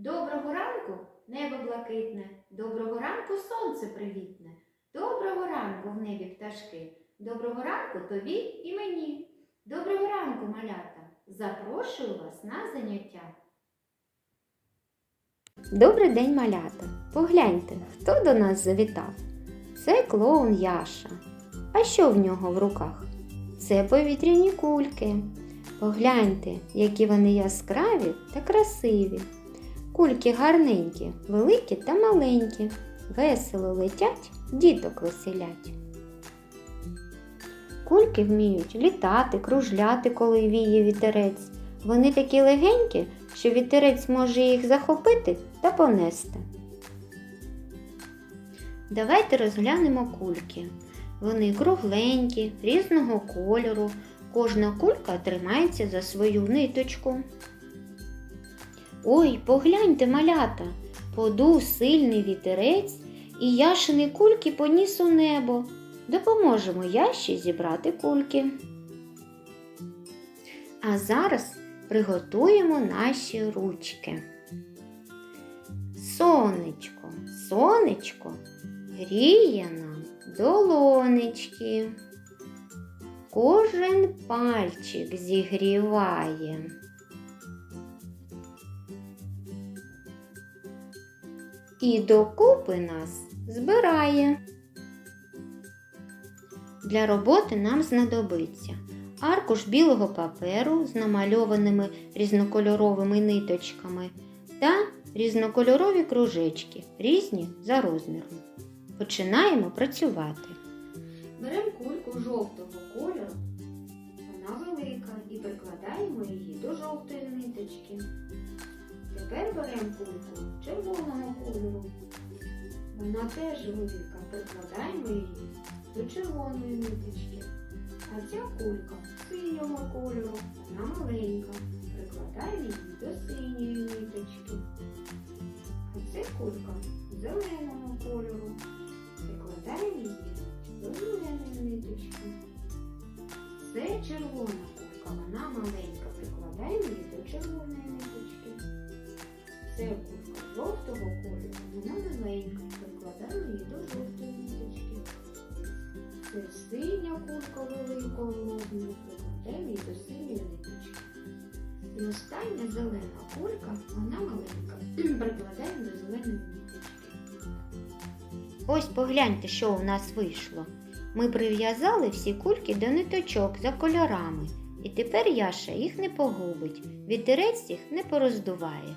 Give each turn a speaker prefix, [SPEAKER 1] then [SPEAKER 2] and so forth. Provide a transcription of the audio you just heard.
[SPEAKER 1] Доброго ранку небо блакитне, доброго ранку сонце привітне, доброго ранку в небі пташки, доброго ранку тобі і мені. Доброго ранку, малята! Запрошую вас на заняття. Добрий день, малята! Погляньте, хто до нас завітав. Це клоун Яша. А що в нього в руках? Це повітряні кульки. Погляньте, які вони яскраві та красиві. Кульки гарненькі, великі та маленькі, весело летять, діток веселять. Кульки вміють літати, кружляти, коли віє вітерець. Вони такі легенькі, що вітерець може їх захопити та понести. Давайте розглянемо кульки. Вони кругленькі, різного кольору. Кожна кулька тримається за свою ниточку. Ой, погляньте, малята, подув сильний вітерець, і яшини кульки поніс у небо. Допоможемо ящі зібрати кульки. А зараз приготуємо наші ручки. Сонечко, сонечко гріє нам долонечки. Кожен пальчик зігріває. І докупи нас збирає. Для роботи нам знадобиться аркуш білого паперу з намальованими різнокольоровими ниточками та різнокольорові кружечки, різні за розміром. Починаємо працювати. Беремо кульку жовтого кольору, вона велика, і прикладаємо її до жовтої ниточки. Тепер беремо кульку червоного кольору. Вона теж велика, прикладаємо її до червоної ниточки. А ця кулька синього кольору, вона маленька. Прикладаємо її до синьої ниточки. А це кулька зеленого кольору. Прикладаємо її до зеленої ниточки. Це червона кулька, вона маленька. Прикладаємо її до червоної ниточки. Кулька жовтого кольору, вона маленька. Прикладаємо її до жовтої ниточки. Це синя кулька великого розміру, прикладаємо її до синьої ниточки. І остання зелена кулька, вона маленька. Прикладаємо до зеленої ниточки. Ось погляньте, що у нас вийшло. Ми прив'язали всі кульки до ниточок за кольорами. І тепер Яша їх не погубить, вітерець їх не пороздуває.